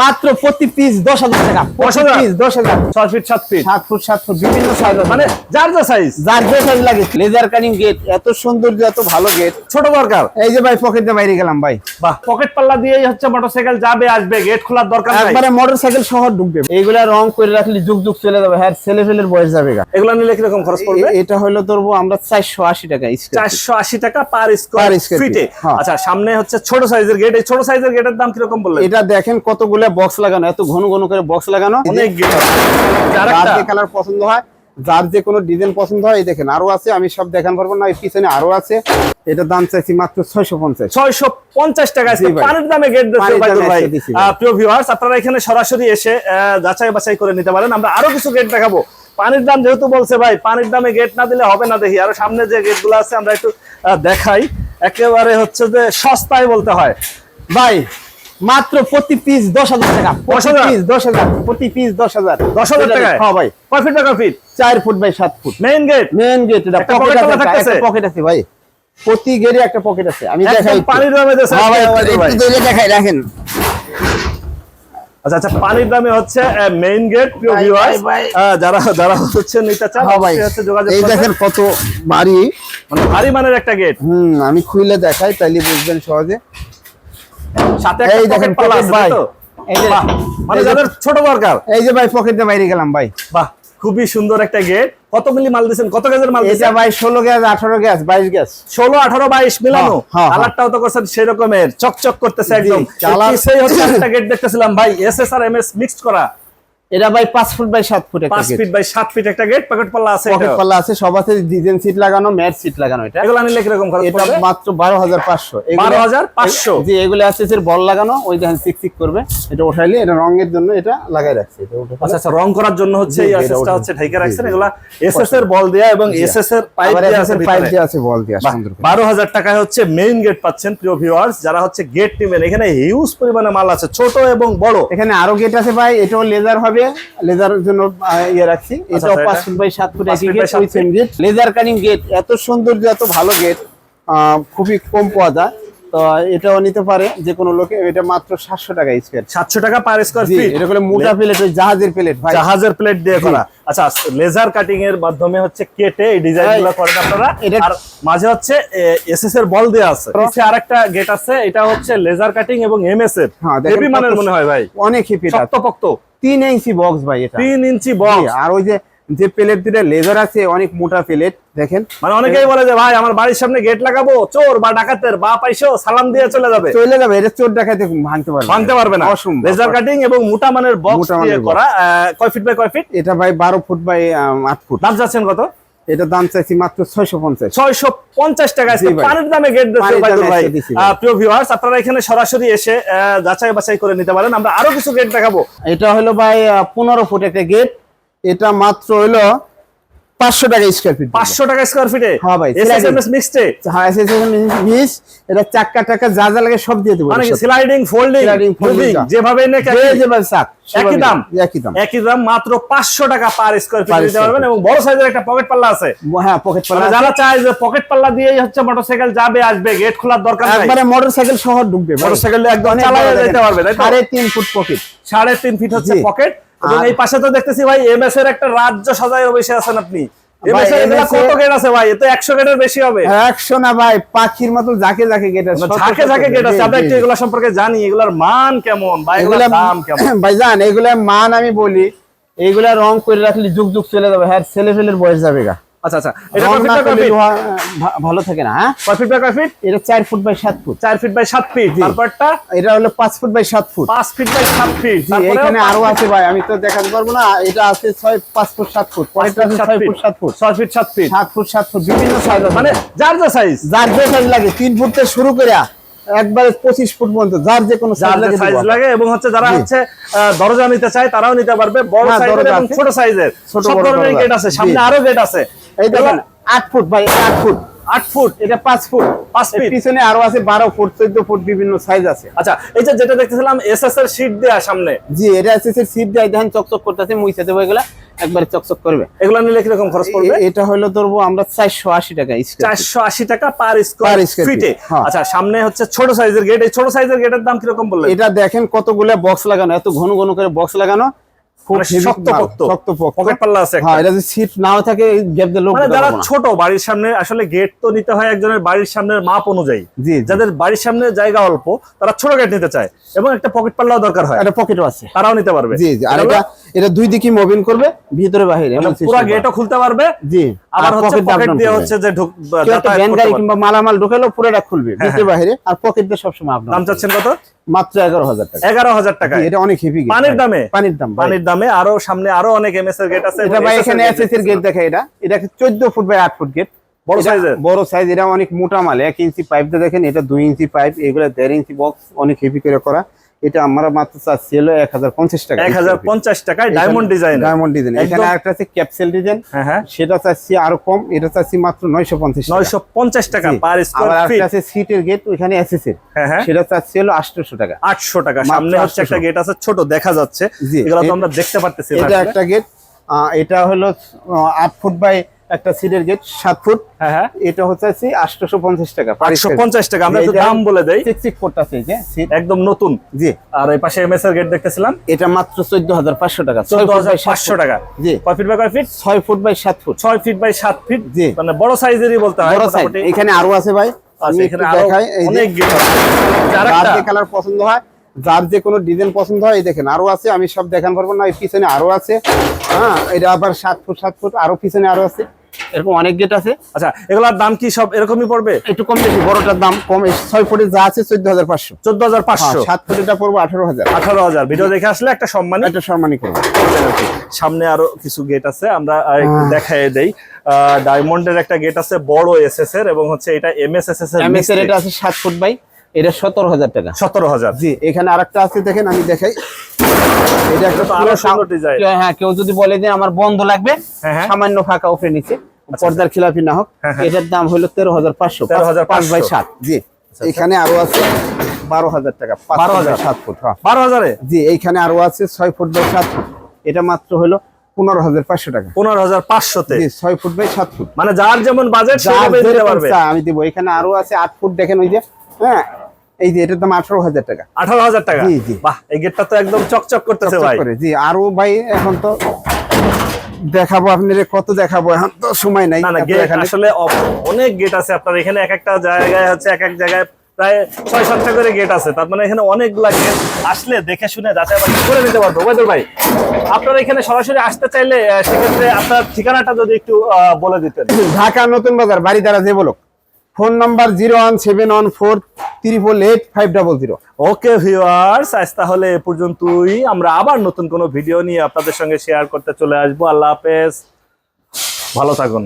মাত্র প্রতি পিস দশ হাজার টাকা। দশ হাজার? পিস দশ হাজার। ছয় ফিট সাত ফিট সাত ফুট সাত ফুট বিভিন্ন সাইজ মানে যার যা সাইজ যার যে সাইজ লাগে। লেজার কাটিং গেট এত সৌন্দর্য এত ভালো গেট ছোট দরকার। এই যে ভাই পকেটে বাইরে গেলাম ভাই। বাহ পকেট পাল্লা দিয়েই হচ্ছে মোটরসাইকেল যাবে আসবে গেট খোলার দরকার একবারে মোটর সাইকেল শহর ঢুকবে। এইগুলা রং করে রাখলে যুগ যুগ চলে যাবে। হ্যাঁ ছেলে ফেলের বয়স যাবে গা। এগুলো নিলে কীরকম খরচ পড়বে? এটা হলো ধরবো আমরা চারশো আশি টাকা চারশো আশি টাকা পার স্কোয়ার ফিটে। আচ্ছা সামনে হচ্ছে ছোট সাইজের গেট এই ছোট সাইজের গেটের দাম কীরকম বললেন? এটা দেখেন কতগুলো বক্স লাগানো এত ঘন ঘন করে বক্স লাগানো অনেক কালার পছন্দ হয় যার যে কোনো ডিজাইন পছন্দ হয় এই দেখেন আরও আছে আমি সব দেখান পারব না পিছনে আরও আছে। এটা দাম চাইছি মাত্র ছয়শো পঞ্চাশ। ছয়শো পঞ্চাশ টাকা। পানির দামে গেট প্রিয় ভিউয়ার্স আপনারা এখানে সরাসরি এসে যাচাই বাছাই করে নিতে পারেন। আমরা আরও কিছু গেট দেখাবো। পানির দাম যেহেতু বলছে ভাই পানির দামে গেট না দিলে হবে না দেখি। আরও সামনে যে গেটগুলো আছে আমরা একটু দেখাই। একেবারে হচ্ছে যে সস্তায় বলতে হয়। ভাই মাত্র প্রতি পিস দশ হাজার টাকা। হাজার? পিস দশ হাজার। প্রতি পিস দশ হাজার। দশ হাজার টাকায়? হ্যাঁ ভাই। কয় ফিট টাকা ফিট চার ফুট বাই সাত foot. Main gate main gate এটা পকেট আছে পকেট আছে ভাই। প্রতি গেটে একটা পকেট আছে। আমি দেখাই। পানির দামে হ্যাঁ ভাই, একটু ভাই। দেখাই রাখেন। আচ্ছা আচ্ছা পানির দামে হচ্ছে মেইন গেট প্রিয় ভিউয়ার্স ভাই। যারা যারা হচ্ছে নিতে চান হ্যাঁ ভাই। এই দেখেন কত ভারী। মানে ভারী মানের একটা গেট হুম আমি খুলে দেখাই তাইলে বুঝবেন সহজে। সাথে এই দেখেন পকেট ভাই। এই যে মানে যাদের ছোট দরকার। এই যে ভাই পকেটে বাইরে গেলাম ভাই। বাহ খুবই সুন্দর একটা গেট কত মিলি মাল দিয়েছেন? কত গ্যাসের মাল এটা ভাই ষোলো গ্যাস আঠারো গ্যাস বাইশ গ্যাস ষোলো আঠারো বাইশ মিলানো। হ্যাঁ, হ্যাঁ, কালারটাও তো করছেন সেরকমের চকচক করতেছে একদম। সেই হচ্ছে একটা গেট দেখতেছিলাম ভাই এস এস আর এম এস মিক্সড করা। এটা ভাই পাঁচ ফুট বাই সাত ফুট একটা পাঁচ ফিট বাই সাত ফিট একটা গেট পকেট পাল্লা আছে পকেট পাল্লা আছে সব আছে ডিজাইন সিট লাগানো ম্যাট সিট লাগানো এটা। এগুলো নিলে কীরকম খরচ এটা মাত্র বারো হাজার পাঁচশো। 12,500 জি এগুলো আছে যে বল লাগানো ওই দেখেন চিক চিক করবে। এটা উঠাইলে এটা রঙের জন্য এটা লাগাই রাখছে। এটা উঠে আচ্ছা আচ্ছা রং করার জন্য হচ্ছে এই ওটা- হচ্ছে জি, রাখছেন। এগুলা এসএস এর বল দেয়া এবং এসএস এর পাইপ দেয়া আছে পাইপ। দিয়ে আছে বল দিয়ে সুন্দর করে। বারো হাজার টাকায় হচ্ছে মেইন গেট পাচ্ছেন প্রিয় ভিউয়ার্স যারা হচ্ছে গেট নেবেন এখানে হিউজ পরিমাণে মাল আছে ছোট এবং বড়। এখানে আরও গেট আছে ভাই এটাও লেজার হবে লেজারের জন্য ইয়ে রাখছি। এটাও আচ্ছা, পাঁচ ফুট বাই সাত ফুট একই গেট লেজার কানিং গেট এত সৌন্দর্য এত ভালো গেট খুবই কম পাওয়া যায়। তো এটাও নিতে পারে যে কোনো লোকে। এটা মাত্র সাতশো টাকা স্কোয়ার সাতশো টাকা পার স্কোয়ার ফিট এটা করে মোটা প্লেট ওই জাহাজের প্লেট ভাই। জাহাজের প্লেট দিয়ে করা। আচ্ছা লেজার কাটিং এর মাধ্যমে হচ্ছে কেটে এই ডিজাইনগুলো করেন আপনারা। আর মাঝে হচ্ছে এসএস এর বল দেওয়া আছে। নিচে আরেকটা গেট আছে এটা হচ্ছে লেজার কাটিং এবং এমএস এর হেভি মানের মনে হয় ভাই। অনেক পক্ত তিন ইঞ্চি বক্স ভাই এটা। তিন ইঞ্চি বক্স আর ওই যে যে প্লেট দুটা লেজার আছে অনেক মোটা প্লেট দেখেন। মানে অনেকেই বলে যে ভাই আমার বাড়ির সামনে গেট লাগাবো চোর বা ডাকাতের বা পাইছো সালাম দিয়ে চলে যাবে। চলে যাবে এটা চোর দেখাতে ভাঙতে পারবে ভাঙতে পারবে না। অসম্ভব। লেজার কাটিং এবং মোটা মানের বক্স দিয়ে করা কয় ফিট বাই কয় ফিট এটা ভাই বারো ফুট বাই আহ, আট ফুট। দাম যাচ্ছেন কত? এটা দাম চাইছি মাত্র ছয়শো পঞ্চাশ। ছয়শো পঞ্চাশ টাকা আজকে জি ভাই। পানির দামে গেট প্রিয় ভিউয়ার্স আপনারা এখানে সরাসরি এসে যাচাই বাছাই করে নিতে পারেন। আমরা আরও কিছু গেট দেখাবো। এটা হলো ভাই পনেরো ফুট একটা গেট এটা মাত্র হলো পাঁচশো টাকা স্কোয়ার ফিট পাঁচশো টাকা স্কোয়ার ফিটে হ্যাঁ ভাই, এসএসএমএস মিক্সডে হ্যাঁ মিস এটা চাক্কা টাকা যা যা লাগে সব দিয়ে দেবো মানে। স্লাইডিং ফোল্ডিং Sliding, যেভাবে নে যে যেভাবে চাক, একই দাম? একই দাম। একই দাম মাত্র পাঁচশো টাকা পার স্কোয়ার ফিট দিতে পারবেন এবং বড় সাইজের একটা পকেট পাল্লা আছে। হ্যাঁ পকেট মানে যারা চায় যে পকেট পাল্লা দিয়েই হচ্ছে মোটরসাইকেল যাবে আসবে গেট খোলার দরকার নাই। একবারে মোটর সাইকেল শহর ঢুকবে। মোটরসাইকেল একদম চালায় যেতে পারবে? সাড়ে তিন ফুট পকেট সাড়ে তিন ফিট হচ্ছে পকেট এই পাশে তো দেখতেছি ভাই এমএস এর একটা রাজ্য সাজায় বসে আছেন আপনি। ভাই, কত গেট আছে ভাই? একশো গেটের বেশি হবে। একশো না ভাই পাখির মতো ঝাঁকে ঝাঁকে গেট আছে ঝাঁকে ঝাঁকে গেট আছে। আমরা একটু এগুলা সম্পর্কে জানি। এগুলার মান কেমন? বা এগুলার দাম কেমন? ভাইজান এগুলা মান আমি বলি এইগুলা রং করে রাখলে যুগ যুগ চলে যাবে। হ্যাঁ ছেলে ফেলের বয়স যাবে গা। আচ্ছা আচ্ছা। এটা রং কয় ফিট না বাই কয় করলে ফিট? লোহা, ভা- ভালো থাকে না হ্যাঁ? কয় ফিট বাই কয় ফিট এটা চার ফুট বাই সাত ফুট। চার ফিট বাই সাত ফিট তারপরটা? এটা হলো পাঁচ ফুট বাই সাত ফুট। পাঁচ ফিট বাই সাত ফিট এখানে আরও আছে ভাই আমি তো দেখাতে পারব না। এটা আছে ছয় পাঁচ ফুট সাত ফুট। পরেরটা আছে ছয় ফুট সাত ফুট। ছয় ফিট সাত ফিট সাত ফুট সাত ফুট বিভিন্ন সাইজ মানে যার যা সাইজ যার যে সাইজ লাগে তিন ফুট থেকে শুরু করে একবারে পঁচিশ ফুট পর্যন্ত যার যে কোনো সাইজ লাগে এবং হচ্ছে যারা হচ্ছে দরজা নিতে চায় তারাও নিতে পারবে। বড় হ্যাঁ, সাইজের এবং আছে। ছোট সাইজের ছোট সব ধরনের গেট আছে। সামনে আরও গেট আছে। এই দেখেন আট ফুট বাই আট ফুট। আট ফুট? এটা পাঁচ ফুট। পাঁচ এর? পিছনে আরও আছে বারো ফুট চোদ্দ ফুট বিভিন্ন সাইজ আছে। আচ্ছা এই যে যেটা দেখতেছিলাম এসএস এর শীট দেয়া সামনে। জি এটা আছে সিট দিয়ে দেখেন চকচক করতেছে মুইছে দেবো এগুলা একবারে চকচক করবে। এগুলো নিলে কীরকম খরচ পড়বে? এটা হলো ধরবো আমরা চারশো আশি টাকা চারশো আশি টাকা পার স্কোয়ার ফিটে। আচ্ছা সামনে হচ্ছে ছোট সাইজের গেট এই ছোট সাইজের গেটের দাম কীরকম বললেন? এটা দেখেন কতগুলো বক্স লাগানো এত ঘন ঘন করে বক্স লাগানো। মানে পোক্ত। পকেট একটা। হ্যাঁ মানে ঢোকাবো যারা ছোট বাড়ির সামনে আসলে গেট তো নিতে হয় একজনের বাড়ির সামনের মাপ অনুযায়ী। জি জি। যাদের বাড়ির সামনে জায়গা অল্প তারা ছোট গেট নিতে চায়। এবং একটা পকেট পাল্লাও দরকার হয়। পকেটও আছে। তারাও নিতে পারবে। জি জি। আর এটা দুই দিকে মুভিং করবে ভিতরে system পুরো। গেটও খুলতে পারবে। জি আবার হচ্ছে পকেট দিয়ে হচ্ছে যে একটা ভ্যান গাড়ি কিংবা মালামাল ঢোকালেও পুরোটা খুলবে ভিতরে বাহিরে আর পকেট দিয়ে সবসময় আপনার দাম চাচ্ছেন কত? মাত্র এগারো হাজার টাকা। এগারো হাজার টাকা এটা অনেক হেভি পানির দামে? পানির দাম পানির দামে আরও সামনে আরও অনেক এমএস এর গেট আছে। এটা ভাই এখানে এস এসএস এর গেট দেখে এটা। এটা চোদ্দ ফুট বাই আট ফুট গেট বড় সাইজের বড় সাইজ এটা অনেক মোটা মাল। এক ইঞ্চি পাইপ দেখেন এটা দুই ইঞ্চি পাইপ এগুলো দেড় ইঞ্চি বক্স অনেক হেভি করে করা। এটা আমরা মাত্র চাচ্ছি হলো এক হাজার পঞ্চাশ টাকা। এক হাজার পঞ্চাশ টাকায় ডায়মন্ড ডিজাইন ডায়মন্ড ডিজাইন এখানে আরেকটা আছে ক্যাপসেল ডিজাইন হ্যাঁ সেটা চাচ্ছি আরও কম এটা চাচ্ছি মাত্র নয়শো পঞ্চাশ নয়শো পঞ্চাশ টাকা পার স্কোয়ার ফিট আছে সিটের গেট ওইখানে হ্যাঁ হ্যাঁ। সেটা চাচ্ছি হলো আটশোশো টাকা। আটশো টাকা। সামনে হচ্ছে একটা গেট আছে ছোট দেখা যাচ্ছে। এগুলো তো আমরা দেখতে পারতেছি এটা একটা গেট এটা হলো আট ফুট বাই একটা সিটের গেট সাত ফুট। হ্যাঁ হ্যাঁ। এটা হচ্ছে আটশোশো পঞ্চাশ টাকা আটশো পঞ্চাশ টাকা আমরা দাম বলে দেয় করতেছে যে একদম নতুন। জি। আর এই পাশে এমএস এর গেট দেখতেছিলাম? এটা মাত্র চোদ্দ হাজার পাঁচশো টাকা চোদ্দ হাজার পাঁচশো টাকা। জি। কয় ফিট বাই কয় ফিট ছয় ফুট বাই সাত ফুট। ছয় ফিট বাই সাত ফিট জি। মানে বড় সাইজেরই বলতে হয় বড় সাইজ এখানে আরও আছে ভাই। আমি এখানে আরও দেখাই অনেক গেট আছে। যার যার যে কালার পছন্দ হয় যার যে কোনো ডিজাইন পছন্দ হয় এই দেখেন আরও আছে আমি সব দেখান পারব না এই পিছনে আরও আছে। হ্যাঁ এটা আবার সাত ফুট সাত ফুট আরও পিছনে আরও আছে। এরকম অনেক গেট আছে। আচ্ছা এগুলার দাম কি সব এরকমই পড়বে? একটু কম বেশি বড়টার দাম কম। ছয় ফুটে যা আছে চোদ্দ হাজার পাঁচশো। চোদ্দ হাজার পাঁচশো সাত ফুটেটা পড়ব আঠারো হাজার আঠারো হাজার ভিডিও দেখে আসলে একটা সম্মানী? একটা সম্মানই করব। সামনে আরও কিছু গেট আছে আমরা দেখাই দেই। ডায়মন্ডের একটা গেট আছে বড় এসএস এর এবং হচ্ছে এটা এমএস এস এর এমএস এর এটা আছে সাত ফুট বাই এটা সতেরো হাজার টাকা। সতেরো হাজার জি এখানে আরেকটা আছে দেখেন আমি দেখাই। এটা একটা। কেউ- হ্যাঁ কেউ যদি বলে যে আমার বন্ধ লাগবে হ্যাঁ, হ্যাঁ। সামান্য ফাঁকা উপরে নিচে। পর্দার খিলাপি না হোক হ্যাঁ, হ্যাঁ। এটার দাম হলো তেরো হাজার পাঁচশো পাঁচ বাই সাত। জি। এখানে আরও আছে বারো হাজার টাকা 12,000 বাই সাত ফুট হ্যাঁ। বারো হাজারে? জি এইখানে আরও আছে ছয় ফুট বাই সাত ফুট। এটা মাত্র হলো পনেরো হাজার পাঁচশো টাকা। পনেরো হাজার পাঁচশোতে? ছয় ফুট বাই সাত ফুট। মানে যার যেমন বাজেট আমি দিব। এখানে আরও আছে আট ফুট দেখেন ওই যে হ্যাঁ? এই যে এটার দাম আঠারো হাজার টাকা। আঠারো হাজার টাকা? জি, জি। বাহ এই গেটটা তো একদম চকচক করতেছে চকচক ভাই। জি আরও ভাই এখন তো দেখাবো আপনি কত দেখাবো এখন তো সময় নাই আসলে অনেক গেট আছে আপনার এখানে এক একটা জায়গায় হচ্ছে এক এক জায়গায় প্রায় ছয় সাতটা করে গেট আছে তার মানে এখানে অনেকগুলা গেট আসলে দেখে শুনে যাচাই বাছাই করে নিতে পারব। ওবায়দুল ভাই আপনারা এখানে সরাসরি আসতে চাইলে সেক্ষেত্রে আপনার ঠিকানাটা যদি একটু আহ, বলে দিতেন। ঢাকা নতুন বাজার বাড়ি দ্বারা যে বলো phone number zero one seven one four triple eight five double zero. Okay viewers, আজ তাহলে এ পর্যন্তই। আমরা আবার নতুন কোনো ভিডিও নিয়ে আপনাদের সঙ্গে শেয়ার করতে চলে আসব। আল্লাহ হাফেজ। ভালো থাকুন।